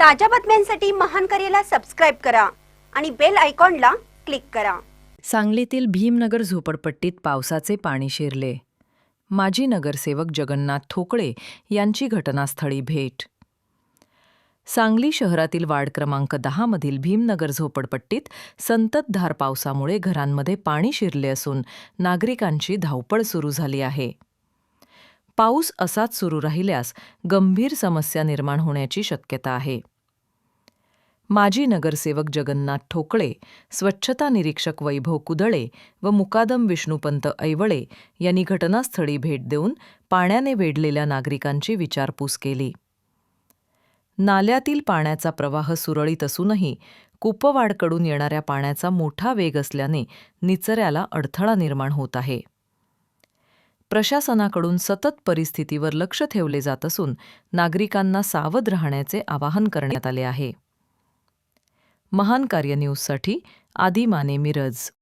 ताज्या बातम्यांसाठी महान करेला सबस्क्राईब करा आणि बेल आयकॉनला क्लिक करा. सांगलीतील भीमनगर झोपडपट्टीत पावसाचे पाणी शिरले. माजी नगरसेवक जगन्नाथ थोकळे यांची घटनास्थळी भेट. सांगली शहरातील वार्ड क्रमांक दहामधील भीमनगर झोपडपट्टीत संततधार पावसामुळे घरांमध्ये पाणी शिरले असून नागरिकांची धावपळ सुरू झाली आहे. पाऊस असाच सुरू राहिल्यास गंभीर समस्या निर्माण होण्याची शक्यता आहे. माजी नगरसेवक जगन्नाथ ठोकळे स्वच्छता निरीक्षक वैभव कुदळे व मुकादम विष्णुपंत ऐवळे यांनी घटनास्थळी भेट देऊन पाण्याने वेढलेल्या नागरिकांची विचारपूस केली. नाल्यातील पाण्याचा प्रवाह सुरळीत असूनही कुपवाडकडून येणाऱ्या पाण्याचा मोठा वेग असल्याने निचऱ्याला अडथळा निर्माण होत आहे. प्रशासनाकडून सतत परिस्थितीवर लक्ष ठेवले जात असून नागरिकांना सावध राहण्याचे आवाहन करण्यात आले आहे. महान कार्य न्यूजसाठी आदिमाने मिरज.